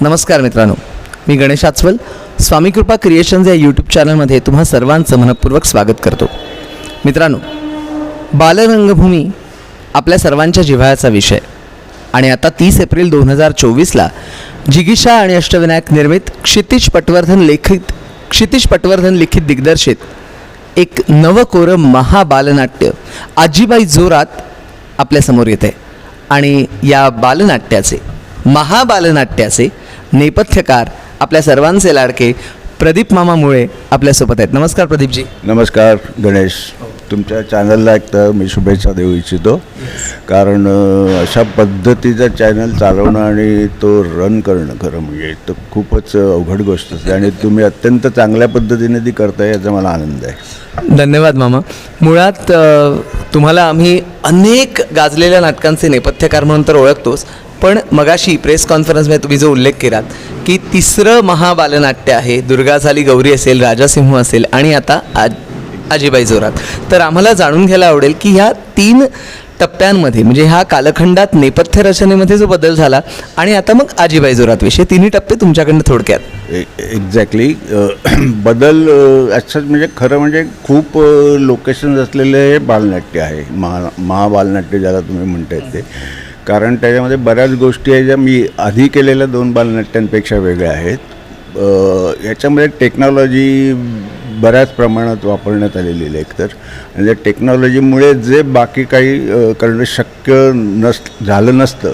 नमस्कार मित्रांनो मी गणेश आचवल. स्वामी कृपा क्रिएशन्स या यूट्यूब चॅनलमध्ये तुम्हा सर्वांचं मनपूर्वक स्वागत करतो. मित्रांनो बालरंगभूमी आपल्या सर्वांच्या जिव्हाळ्याचा विषय. आणि आता तीस एप्रिल दोन हजार चोवीसला जिगीषा आणि अष्टविनायक निर्मित क्षितिज पटवर्धन लेखित क्षितिज पटवर्धन लिखित दिग्दर्शित एक नवकोरं महाबालनाट्य आजीबाई जोरात आपल्यासमोर येते आणि या बालनाट्याचे महाबालनाट्याचे नेपथ्यकार आपल्या सर्वांचे लाडके प्रदीप मामा मुळे आपल्यासोबत आहेत. नमस्कार प्रदीपजी. नमस्कार गणेश. तुमच्या चॅनलला एक तर मी शुभेच्छा देऊ इच्छितो. कारण अशा पद्धतीचा चॅनल चालवणं आणि तो रन करणं खरं म्हणजे तर खूपच अवघड गोष्ट असते आणि तुम्ही अत्यंत चांगल्या पद्धतीने ती करताय याचा मला आनंद आहे. धन्यवाद मामा. मुळात तुम्हाला आम्ही अनेक गाजलेल्या नाटकांचे नेपथ्यकार म्हणून तर ओळखतोच. पण मगाशी प्रेस कॉन्फरन्समध्ये तुम्ही जो उल्लेख केलात की तिसरं महाबालनाट्य आहे दुर्गा झाली गौरी असेल राजासिंह असेल आणि आता आज आजीबाई जोरात. तर आम्हाला जाणून घ्यायला आवडेल की ह्या तीन टप्प्यांमध्ये म्हणजे ह्या कालखंडात नेपथ्य रचनेमध्ये जो बदल झाला आणि आता मग आजीबाई जोरात विषय तिन्ही टप्पे तुमच्याकडनं थोडक्यात. एक्झॅक्टली बदल अच्छा म्हणजे खरं म्हणजे खूप लोकेशन्स असलेले हे बालनाट्य आहे. महा महाबालनाट्य ज्याला तुम्ही म्हणतायत ते. कारण त्याच्यामध्ये बऱ्याच गोष्टी आहेत ज्या मी आधी केलेल्या दोन बालनाट्यांपेक्षा वेगळ्या आहेत. याच्यामध्ये टेक्नॉलॉजी बऱ्याच प्रमाणात वापरण्यात आलेली आहे एकतर. आणि त्या टेक्नॉलॉजीमुळे जे बाकी काही करणं शक्य नस झालं नसतं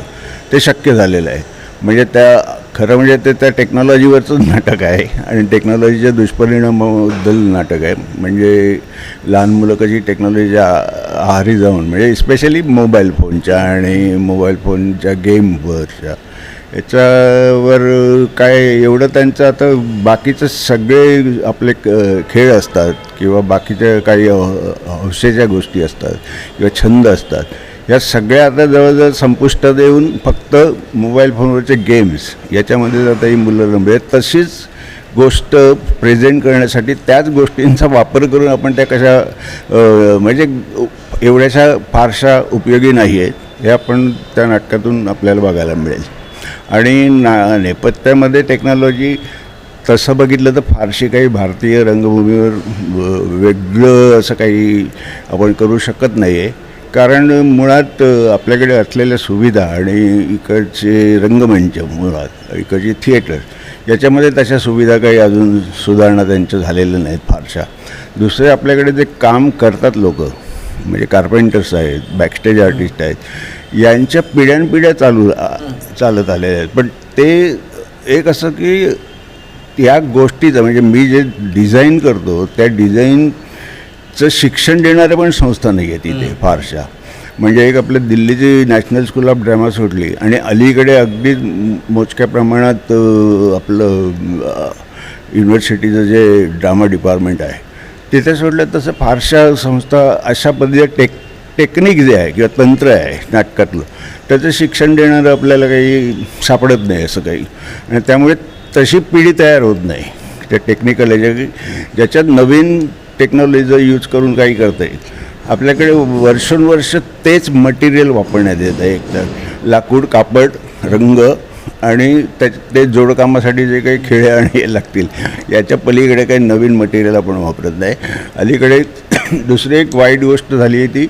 ते शक्य झालेलं आहे. म्हणजे त्या खरं म्हणजे ते त्या टेक्नॉलॉजीवरचंच नाटक आहे. आणि टेक्नॉलॉजीच्या दुष्परिणामाबद्दल नाटक आहे. म्हणजे लहान मुलं कशी टेक्नॉलॉजीच्या आहारी जाऊन म्हणजे स्पेशली मोबाईल फोनच्या आणि मोबाईल फोनच्या गेमवरच्या याच्यावर काय एवढं त्यांचं आता बाकीचं सगळे आपले खेळ असतात किंवा बाकीच्या काही हौसेच्या गोष्टी असतात किंवा छंद असतात. या सगळ्या आता जवळजवळ संपुष्ट देऊन फक्त मोबाईल फोनवरचे गेम्स याच्यामध्ये आता ही मुलं रमले तशीच गोष्ट प्रेझेंट करण्यासाठी त्याच गोष्टींचा वापर करून आपण त्या कशा म्हणजे एवढ्याशा फारशा उपयोगी नाही आहेत हे आपण त्या नाटकातून आपल्याला बघायला मिळेल. आणि ना नेपथ्यामध्ये टेक्नॉलॉजी तसं बघितलं तर फारशी काही भारतीय रंगभूमीवर वेगळं असं काही आपण करू शकत नाही आहे कारण मुळात आपल्याकडे असलेल्या सुविधा आणि इकडचे रंगमंच मुळात इकडचे थिएटर याच्यामध्ये तशा सुविधा काही अजून सुधारणा त्यांच्या झालेल्या नाहीत फारशा. दुसरे आपल्याकडे जे काम करतात लोक म्हणजे कार्पेंटर्स आहेत बॅकस्टेज आर्टिस्ट आहेत यांच्या पिढ्यानपिढ्या चालू चालत आलेल्या आहेत. पण ते एक असं की या गोष्टीचं म्हणजे मी जे डिझाईन करतो त्या डिझाईन डिझाईनचं शिक्षण देणाऱ्या पण संस्था नाही आहे तिथे फारशा. म्हणजे एक आपल्या दिल्लीची नॅशनल स्कूल ऑफ ड्रामा सोडली आणि अलीकडे अगदी मोजक्या प्रमाणात आपलं युनिव्हर्सिटीचं जे ड्रामा डिपार्टमेंट आहे तिथे सोडलं तसं फारशा संस्था अशा पद्धतीचे टेक टेक्निक जे आहे किंवा तंत्र आहे नाटकातलं त्याचं शिक्षण देणारं आपल्याला काही सापडत नाही असं काही. आणि त्यामुळे तशी पिढी तयार होत नाही. त्या टेक्निकल ह्याच्या ज्याच्यात नवीन टेक्नॉलॉजीचा यूज करून काही करता येईल आपल्याकडे वर्षानुवर्ष तेच मटेरियल वापरण्यात येत आहे एकतर. लाकूड कापड रंग आणि त्या ते जोडकामासाठी जे काही खेळे आणि हे लागतील याच्या पलीकडे काही नवीन मटेरियल आपण वापरत नाही. अलीकडे दुसरी एक वाईट गोष्ट झाली आहे ती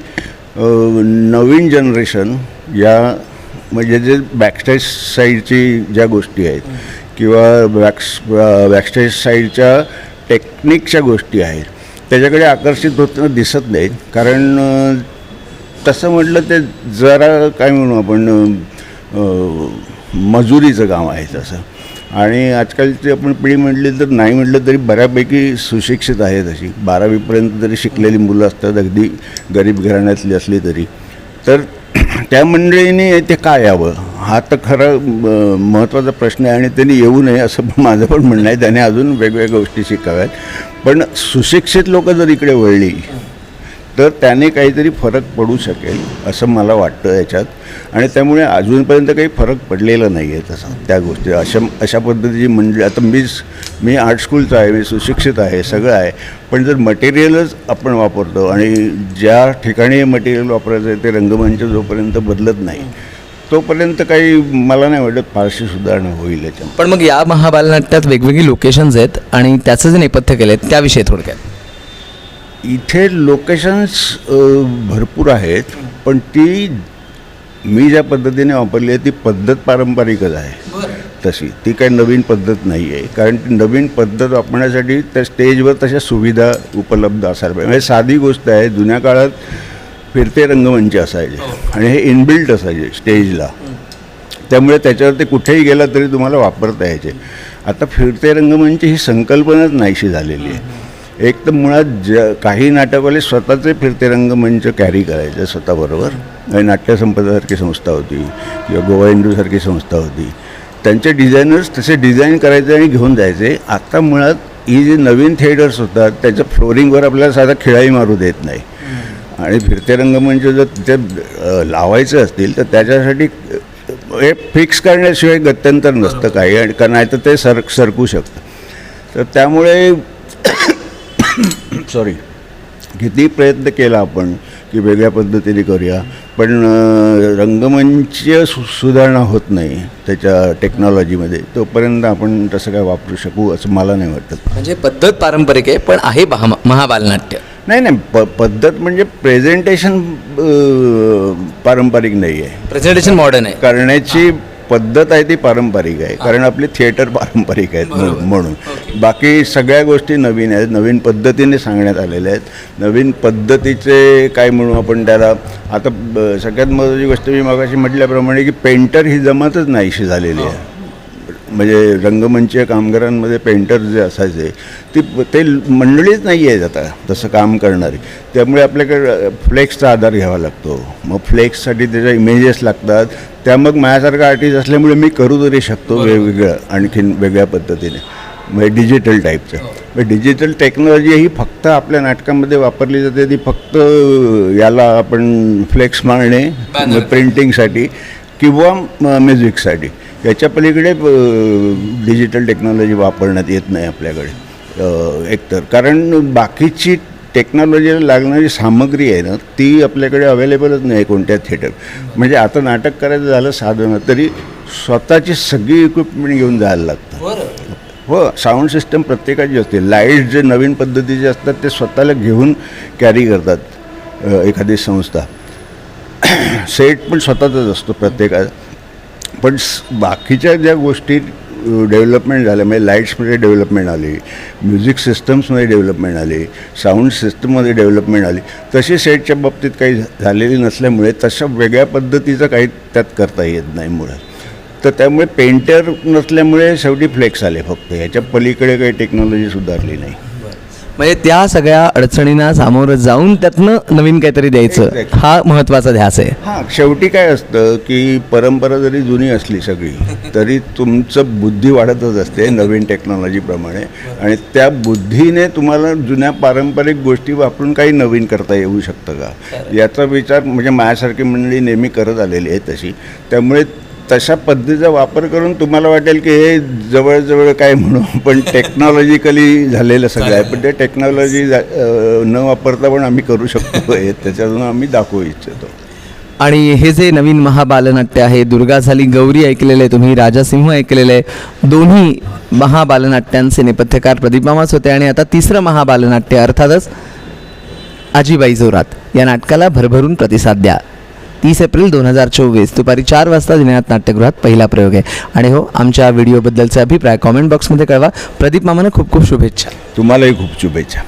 नवीन जनरेशन या म्हणजे जे बॅकस्टेज साईडची ज्या गोष्टी आहेत किंवा बॅक्स बॅकस्टेज साईडच्या टेक्निकच्या गोष्टी आहेत त्याच्याकडे आकर्षित होताना दिसत नाहीत. कारण तसं म्हटलं ते जरा काय म्हणू आपण मजुरीचं काम आहे तसं. आणि आजकालची आपण पिढी म्हटली तर नाही म्हटलं तरी बऱ्यापैकी सुशिक्षित आहे तशी बारावीपर्यंत जरी शिकलेली मुलं असतात अगदी गरीब घराण्यातली असली तरी. तर त्या मंडळींनी ते काय यावं? हा तर खरा म- महत्त्वाचा प्रश्न आहे आणि त्यांनी येऊ नये असं माझं पण म्हणणं आहे. त्याने अजून वेगवेगळ्या गोष्टी शिकाव्यात. पण सुशिक्षित लोक जर इकडे वळली तर त्याने काहीतरी फरक पडू शकेल असं मला वाटतं याच्यात. आणि त्यामुळे अजूनपर्यंत काही फरक पडलेला नाही आहे तसा त्या गोष्टी. अशा अशा पद्धतीची म्हणजे आता मीच मी आर्ट स्कूलचा आहे मी सुशिक्षित आहे सगळं आहे. पण जर मटेरियलच आपण वापरतो आणि ज्या ठिकाणी मटेरियल वापरायचं आहे ते रंगमंच जोपर्यंत बदलत नाही तोपर्यंत काही मला नाही वाटत फारशी सुधारणा होईल याच्यात पण मग या महाबालनाट्यात वेगवेगळी लोकेशन्स आहेत आणि त्याचं जे नेपथ्य केलं आहे त्याविषयी थोडक्यात. इथे लोकेशन्स भरपूर आहेत पण ती मी ज्या पद्धतीने वापरली आहे ती पद्धत पारंपरिकच आहे. तशी. ती काही नवीन पद्धत नाही आहे. कारण ती नवीन पद्धत वापरण्यासाठी त्या स्टेजवर तशा सुविधा उपलब्ध असायला पाहिजे. म्हणजे साधी गोष्ट आहे जुन्या काळात फिरते रंगमंच असायचे. आणि हे इनबिल्ट असायचे स्टेजला. त्यामुळे त्याच्यावर ते कुठेही गेला तरी तुम्हाला वापरता यायचे. आता फिरते रंगमंच ही संकल्पनाच नाहीशी झालेली आहे. एक तर मुळात ज काही नाटकवाले स्वतःचे फिरते रंगमंच कॅरी करायचे स्वतःबरोबर. आणि नाट्यसंपदासारखी संस्था होती किंवा गोवा हिंदूसारखी संस्था होती. त्यांचे डिझायनर्स तसे डिझाईन करायचे आणि घेऊन जायचे. आता मुळात ही जी नवीन थिएटर्स होतात त्याच्या फ्लोरिंगवर आपल्याला साधा खिळाही मारू देत नाही. आणि फिरते रंगमंच म्हणजे जर तिथे लावायचे असतील तर त्याच्यासाठी हे फिक्स करण्याशिवाय गत्यंतर नसतं काही आणि का नाही तर ते सर सरकू शकतं. तर त्यामुळे सॉरी किती प्रयत्न केला आपण की वेगळ्या पद्धतीने करूया पण रंगमंच सु सुधारणा होत नाही त्याच्या टेक्नॉलॉजीमध्ये तोपर्यंत आपण तसं काय वापरू शकू असं मला नाही वाटत. म्हणजे पद्धत पारंपरिक आहे पण आहे महा महाबालनाट्य. नाही नाही प पद्धत म्हणजे प्रेझेंटेशन पारंपरिक नाही आहे. प्रेझेंटेशन मॉडर्न आहे. करण्याची पद्धत आहे ती पारंपरिक आहे. कारण आपले थिएटर पारंपरिक आहेत म्हणून बाकी सगळ्या गोष्टी नवीन आहेत नवीन पद्धतीने सांगण्यात आलेल्या आहेत. नवीन पद्धतीचे काय म्हणू आपण त्याला? आता सगळ्यात महत्त्वाची गोष्ट मी मगाशी म्हटल्याप्रमाणे की पेंटर ही जमातच नाहीशी झालेली आहे. म्हणजे रंगमंचीय कामगारांमध्ये पेंटर जे असायचे ती ते मंडळीच नाही आहेत आता तसं काम करणारी. त्यामुळे आपल्याकडे फ्लेक्सचा आधार घ्यावा लागतो. मग फ्लेक्ससाठी त्याच्या इमेजेस लागतात. त्या मग माझ्यासारखा आर्टिस्ट असल्यामुळे मी करू तरी शकतो वेगवेगळं आणखीन वेगळ्या पद्धतीने. म्हणजे डिजिटल टाईपचं म्हणजे डिजिटल टेक्नॉलॉजी ही फक्त आपल्या नाटकामध्ये वापरली जाते. ती फक्त याला आपण फ्लेक्स मारणे प्रिंटिंगसाठी किंवा म्युझिकसाठी याच्या पलीकडे डिजिटल टेक्नॉलॉजी वापरण्यात येत नाही आपल्याकडे एकतर. कारण बाकीची टेक्नॉलॉजीला लागणारी सामग्री आहे ना ती आपल्याकडे अवेलेबलच नाही कोणत्या थिएटर म्हणजे आता नाटक करायचं झालं साधनं तरी स्वतःची सगळी इक्विपमेंट घेऊन जायला लागतं. हो साऊंड सिस्टम प्रत्येकाची असते. लाइट जे नवीन पद्धतीचे असतात ते स्वतःला घेऊन कॅरी करतात एखादी संस्था. सेट पण स्वतःचाच असतो प्रत्येकाचा. पण बाकीच्या ज्या गोष्टी डेव्हलपमेंट झाल्या म्हणजे लाईट्समध्ये डेव्हलपमेंट आली म्युझिक सिस्टम्समध्ये डेव्हलपमेंट आली साऊंड सिस्टममध्ये डेव्हलपमेंट आली तशी सेटच्या बाबतीत काही झालेली नसल्यामुळे तशा वेगळ्या पद्धतीचं काही त्यात करता येत नाही मुळात. तर त्यामुळे पेंटर नसल्यामुळे शेवटी फ्लेक्स आले फक्त. याच्या पलीकडे काही टेक्नॉलॉजी सुधारली नाही. म्हणजे त्या सगळ्या अडचणींना सामोरं जाऊन त्यातनं नवीन काहीतरी द्यायचं. हा महत्त्वाचा ध्यास आहे. हां शेवटी काय असतं की परंपरा जरी जुनी असली सगळी तरी तुमचं बुद्धी वाढतच असते नवीन टेक्नॉलॉजीप्रमाणे आणि त्या बुद्धीने तुम्हाला जुन्या पारंपरिक गोष्टी वापरून काही नवीन करता येऊ शकतं का? याचा विचार म्हणजे माझ्यासारखी मंडळी नेहमी करत आलेली आहे तशी. त्यामुळे तशा पद्धतीचा वापर करून तुम्हाला वाटेल की हे जवळजवळ काय म्हणू पण टेक्नॉलॉजिकली झालेलं सगळं आहे. पण ते टेक्नॉलॉजी न वापरता पण आम्ही करू शकतो हे. त्याच्यातून आम्ही दाखवू इच्छितो. आणि हे जे नवीन महाबालनाट्य आहे दुर्गा झाली गौरी ऐकलेलं आहे तुम्ही राजासिंह ऐकलेलं आहे दोन्ही महाबालनाट्यांचे नेपथ्यकार प्रदीपामाच होते. आणि आता तिसरं महाबालनाट्य अर्थातच आजीबाई जोरात. या नाटकाला भरभरून प्रतिसाद द्या. तीस एप्रिल दोन हजार चोवीस. दुपारी चार वाजता दिनात नाट्यगृहात पहिला प्रयोग आहे. आणि हो आमच्या व्हिडिओबद्दलचे अभिप्राय कॉमेंट बॉक्समध्ये कळवा. प्रदीप मामानं खूप खूप शुभेच्छा. तुम्हालाही खूप शुभेच्छा.